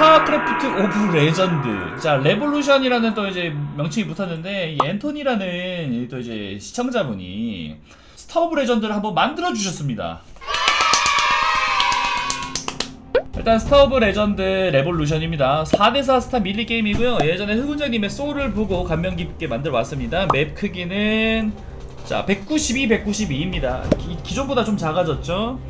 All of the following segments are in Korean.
스타크래프트 오브 레전드. 자, 레볼루션이라는 또 이제 명칭이 붙었는데, 이 앤토니라는 또 이제 시청자분이 스타 오브 레전드를 한번 만들어 주셨습니다. 일단 스타 오브 레전드 레볼루션입니다. 4대4 스타 밀리 게임이고요. 예전에 흑운장님의 소울을 보고 감명 깊게 만들어 왔습니다. 맵 크기는 자, 192, 192입니다. 기, 기존보다 좀 작아졌죠?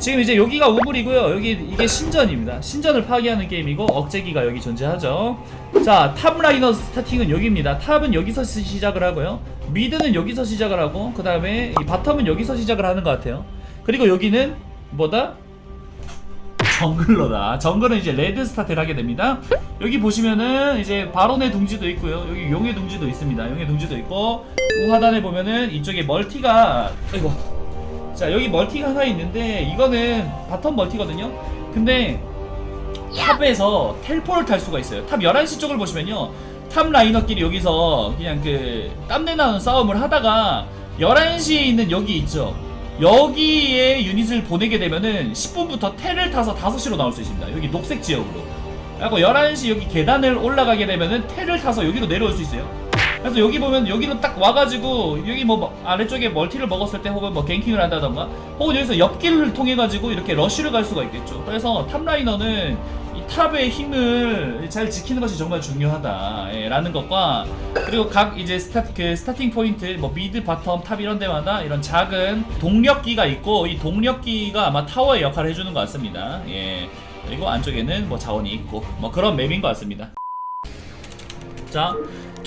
지금 이제 여기가 우물이고요. 여기 이게 신전입니다. 신전을 파괴하는 게임이고 억제기가 여기 존재하죠. 자, 탑 라이너 스타팅은 여기입니다. 탑은 여기서 시- 시작을 하고요. 미드는 여기서 시작을 하고 그 다음에 이 바텀은 여기서 시작을 하는 것 같아요. 그리고 여기는 뭐다? 정글러다. 정글은 이제 레드 스타트를 하게 됩니다. 여기 보시면은 이제 바론의 둥지도 있고요. 여기 용의 둥지도 있습니다. 용의 둥지도 있고 우하단에 보면은 이쪽에 멀티가 아이고 자 여기 멀티가 하나 있는데 이거는 바텀 멀티거든요. 근데 탑에서 텔포를 탈 수가 있어요. 탑 11시 쪽을 보시면요. 탑 라이너끼리 여기서 그냥 그 땀내 나는 싸움을 하다가 11시에 있는 여기 있죠? 여기에 유닛을 보내게 되면은 10분부터 텔을 타서 5시로 나올 수 있습니다. 여기 녹색 지역으로. 그리고 11시 여기 계단을 올라가게 되면은 텔을 타서 여기로 내려올 수 있어요 그래서 여기 보면 여기로 딱 와가지고 여기 뭐 아래쪽에 멀티를 먹었을 때 혹은 뭐 갱킹을 한다던가 혹은 여기서 옆길을 통해 가지고 이렇게 러쉬를 갈 수가 있겠죠. 그래서 탑라이너는 이 탑의 힘을 잘 지키는 것이 정말 중요하다라는 것과 그리고 각 이제 스타 그 스타팅 포인트 뭐 미드 바텀 탑 이런 데마다 이런 작은 동력기가 있고 이 동력기가 아마 타워의 역할을 해주는 것 같습니다. 예. 그리고 안쪽에는 뭐 자원이 있고 뭐 그런 맵인 것 같습니다. 자,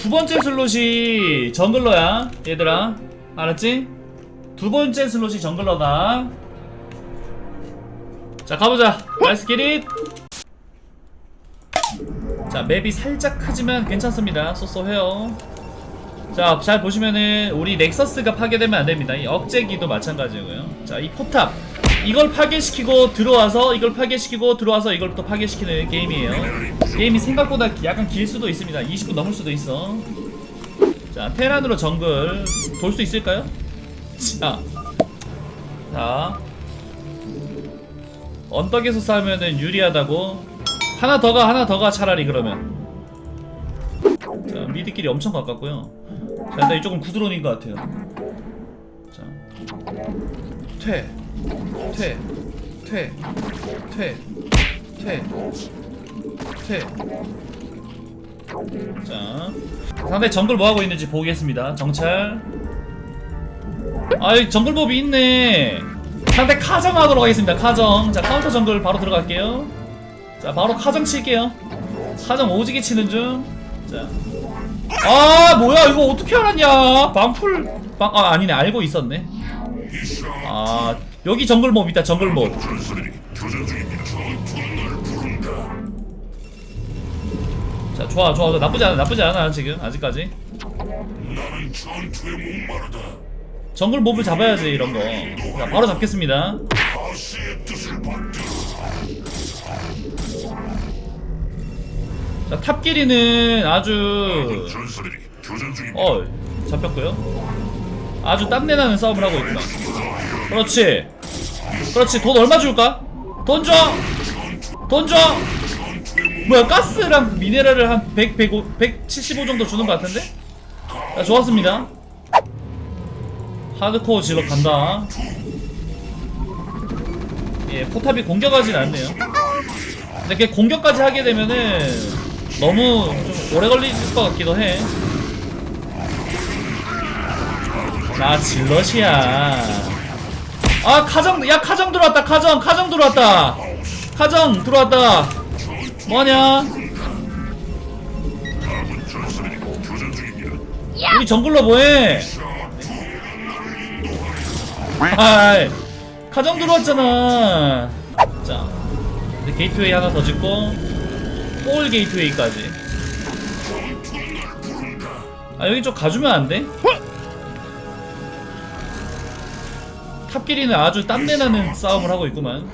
두 번째 슬롯이 정글러야, 얘들아. 알았지? 두 번째 슬롯이 정글러다. 자, 가보자. 나이스 기릿. 자, 맵이 살짝 크지만 괜찮습니다. 쏘쏘해요. 자, 잘 보시면은 우리 넥서스가 파괴되면 안 됩니다. 이 억제기도 마찬가지고요. 자, 이 포탑. 이걸 파괴시키고 들어와서 이걸 파괴시키고 들어와서 이걸 또 파괴시키는 게임이에요. 게임이 생각보다 약간 길 수도 있습니다. 20분 넘을 수도 있어. 자, 테란으로 정글 돌 수 있을까요? 자, 자, 언덕에서 싸우면은 유리하다고. 하나 더 가, 하나 더 가 차라리 그러면. 자, 미드끼리 엄청 가깝고요. 자, 일단 이쪽은 구드론인 것 같아요. 자, 퇴, 퇴, 퇴, 퇴, 퇴, 퇴. 자, 상대 정글 뭐 하고 있는지 보겠습니다. 정찰. 아이 정글법이 있네. 상대 카정 하도록 하겠습니다. 카정. 자 카운터 정글 바로 들어갈게요. 자 바로 카정 칠게요. 카정 오지게 치는 중. 자. 아 뭐야 이거 어떻게 알았냐? 방풀 방 아 아니네 알고 있었네. 아 여기 정글몹 있다 정글몹. 자 좋아 좋아. 나쁘지 않아 나쁘지 않아 지금 아직까지. 정글 몹을 잡아야지 이런 거. 자 바로 잡겠습니다. 자 탑끼리는 아주. 어 잡혔고요. 아주 땀내나는 싸움을 하고 있구나. 그렇지. 그렇지. 돈 얼마 줄까? 돈 줘. 돈 줘. 뭐야 가스랑 미네랄을 한 100, 105, 175 정도 주는 것 같은데? 자, 좋았습니다. 하드코어 질러 간다. 예, 포탑이 공격하진 않네요. 근데 걔 공격까지 하게 되면은 너무 좀 오래 걸릴 것 같기도 해. 나 질럿이야. 아 카정 야 카정 들어왔다 카정 카정 들어왔다 카정 들어왔다 중입니다. 우리 정글러 뭐해 아이 카정 들어왔잖아 자 게이트웨이 하나 더 짓고 볼 게이트웨이까지 아 여기 좀 가주면 안 돼? 탑끼리는 아주 땀내나는 싸움을 하고 있구만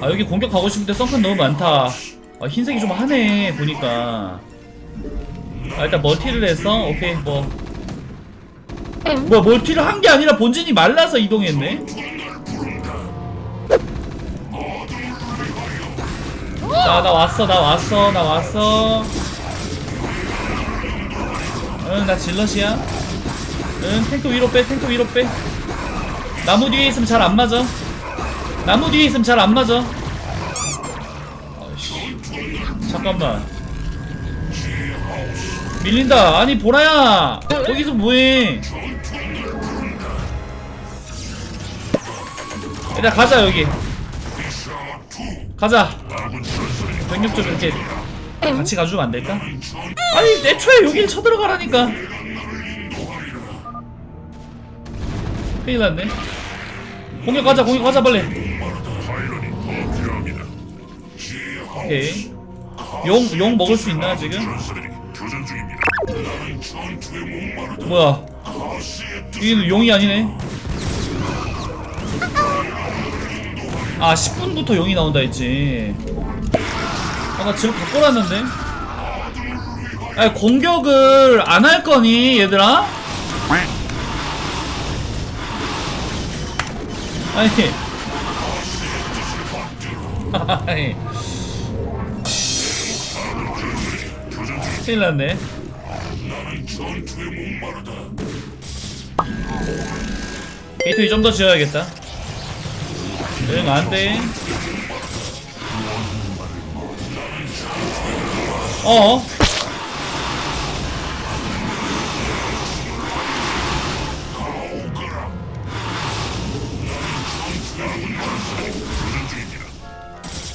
아 여기 공격 가고 싶은데 썬큰 너무 많다 아 흰색이 좀 하네 보니까 아, 일단 멀티를 했어. 오케이 뭐. 뭐야 멀티를 한 게 아니라 본진이 말라서 이동했네. 나, 나 왔어, 나 왔어, 나 왔어. 응, 나 질럿이야. 응, 탱크 위로 빼, 탱크 위로 빼. 나무 뒤에 있으면 잘 안 맞아. 나무 뒤에 있으면 잘 안 맞아. 아이씨. 잠깐만. 밀린다. 아니, 보라야. 거기서 뭐해? 일단 가자, 여기. 가자. 병력 좀 이렇게 같이 가주면 안 될까? 아니, 애초에 여길 쳐들어가라니까. 큰일 났네. 공격하자, 공격하자, 빨리. 오케이. 용, 용 먹을 수 있나, 지금? 뭐야. 이게 용이 아니네. 아, 10분부터 용이 나온다 했지. 아, 나 지금 바꿔놨는데? 아니, 공격을 안 할 거니, 얘들아? 아니. 큰일 났네. 게이트 이 정도 지어야겠다. 응, 안 돼. 어?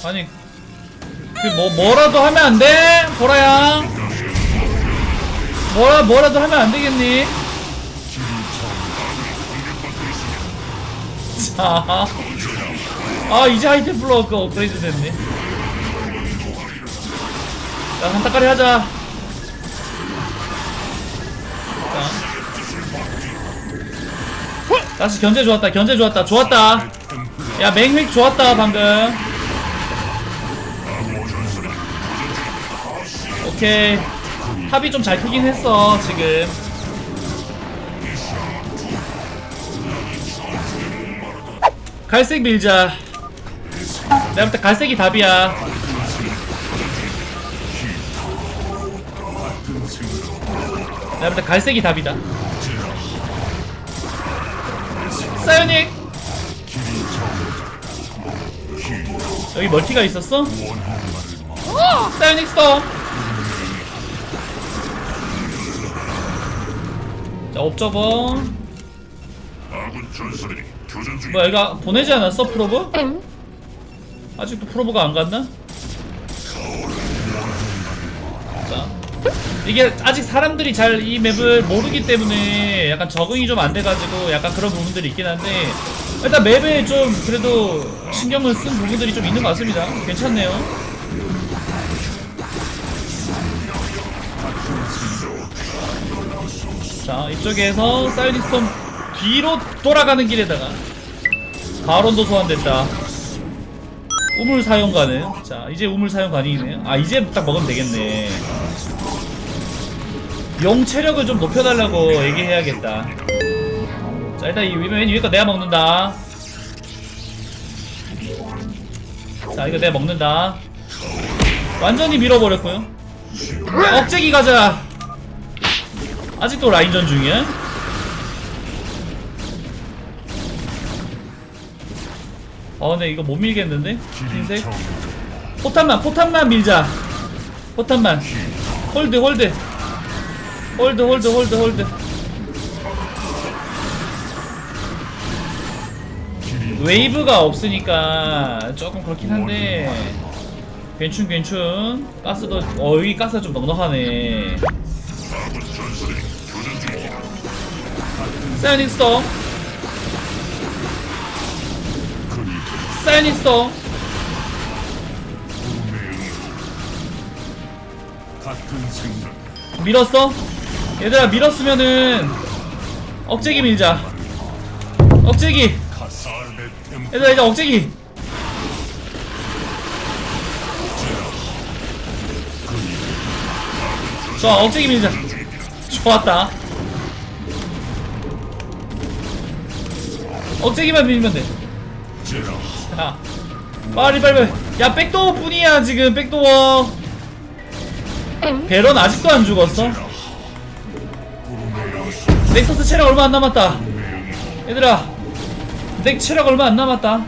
아니, 그뭐 뭐라도 하면 안 돼, 보라야. 뭐라 뭐라도 하면 안 되겠니? 자, 아 이제 하이템 플러그 업그레이드 됐네. 자 한타까리 하자. 자, 다시 견제 좋았다, 견제 좋았다, 좋았다. 야 맹획 좋았다 방금. 오케이. 합이 좀 잘 크긴 했어 지금. 갈색 밀자. 내가 볼때 갈색이 답이야. 내가 볼때 갈색이 답이다. 사이오닉! 여기 멀티가 있었어? 사이오닉 스톰! 자, 옵저버. 뭐야, 이거 보내지 않았어, 프로브? 아직도 프로브가 안 갔나? 자. 이게 아직 사람들이 잘 이 맵을 모르기 때문에 약간 적응이 좀 안 돼가지고 약간 그런 부분들이 있긴 한데 일단 맵에 좀 그래도 신경을 쓴 부분들이 좀 있는 것 같습니다. 괜찮네요. 자, 이쪽에서 사이닉 스톰 뒤로 돌아가는 길에다가 바론도 소환됐다. 우물 사용 가능. 자, 이제 우물 사용 가능이네요. 아, 이제 딱 먹으면 되겠네. 용 체력을 좀 높여달라고 얘기해야겠다. 자, 일단 이 맨 위에 거 내가 먹는다. 자, 이거 내가 먹는다. 완전히 밀어버렸고요. 억제기 가자. 아직도 라인전 중이야? 어, 근데 이거 못 밀겠는데? 흰색? 포탄만, 포탄만 밀자. 포탄만. 홀드, 홀드. 홀드, 홀드, 홀드, 홀드. 웨이브가 없으니까 조금 그렇긴 한데 괜춘 괜춘 가스도 어 여기 가스가 좀 넉넉하네. 사이닉 스톰 사이닉 스톰. 밀었어? 얘들아 밀었으면은 억제기 밀자. 억제기. 얘들아 이제 억제기. 자 억제기 밀자. 좋았다. 억제기만 밀면 돼. 자, 빨리 빨리 빨리. 야 백도어 뿐이야 지금 백도어. 베런 아직도 안 죽었어 넥서스 체력 얼마 안 남았다 얘들아 넥 체력 얼마 안 남았다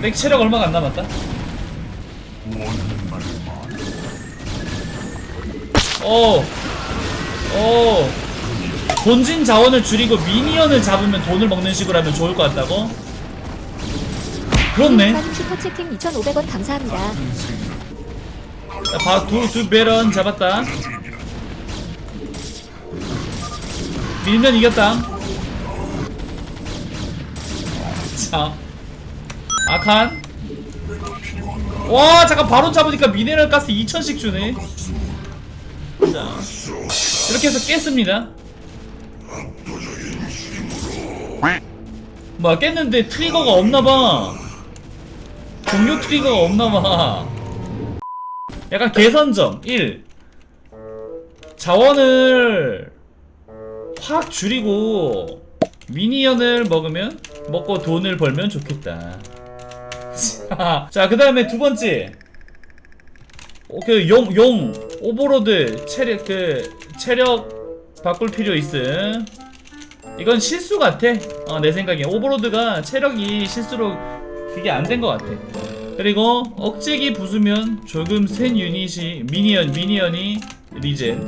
넥 체력 얼마가 안 남았다 말을 말해 오, 오. 본진 자원을 줄이고 미니언을 잡으면 돈을 먹는 식으로 하면 좋을 것 같다고? 그렇네. 님 슈퍼채팅 2,500원 감사합니다. 자, 바, 두, 두 베런 잡았다. 밀면 이겼다. 자, 아칸. 와, 잠깐 바로 잡으니까 미네랄 가스 2천씩 주네. 자, 이렇게 해서 깼습니다. 뭐야, 깼는데 트리거가 없나봐. 종료 트리거가 없나봐. 약간 개선점 1 자원을 확 줄이고 미니언을 먹으면 먹고 돈을 벌면 좋겠다. 자그 다음에 두 번째. 어, 그용 용. 오버로드 체력 그 체력 바꿀 필요 있음. 이건 실수 같아. 어, 내 생각에 오버로드가 체력이 실수로 그게 안 된 것 같아 그리고 억제기 부수면 조금 센 유닛이 미니언 미니언이 리젠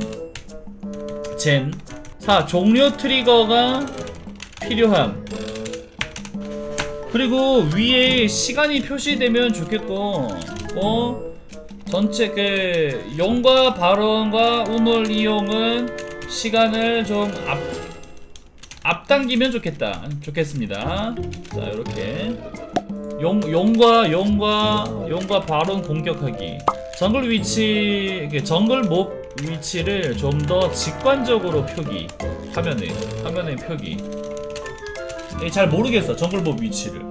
젠. 4. 종료 트리거가 필요함. 그리고 위에 시간이 표시되면 좋겠고 어? 전체 그 용과 발언과 우물 이용은 시간을 좀 앞 앞당기면 좋겠다. 좋겠습니다. 자 이렇게 용, 용과 용과 용과 바론 공격하기. 정글 위치 정글 몹 위치를 좀 더 직관적으로 표기 화면에 화면에 표기. 예, 잘 모르겠어 정글 몹 위치를.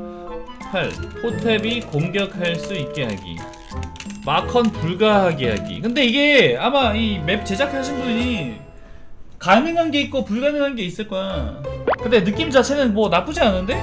8 포탭이 공격할 수 있게 하기. 마컨 불가하게 하기. 근데 이게 아마 이 맵 제작하신 분이 가능한 게 있고 불가능한 게 있을 거야. 근데 느낌 자체는 뭐 나쁘지 않은데?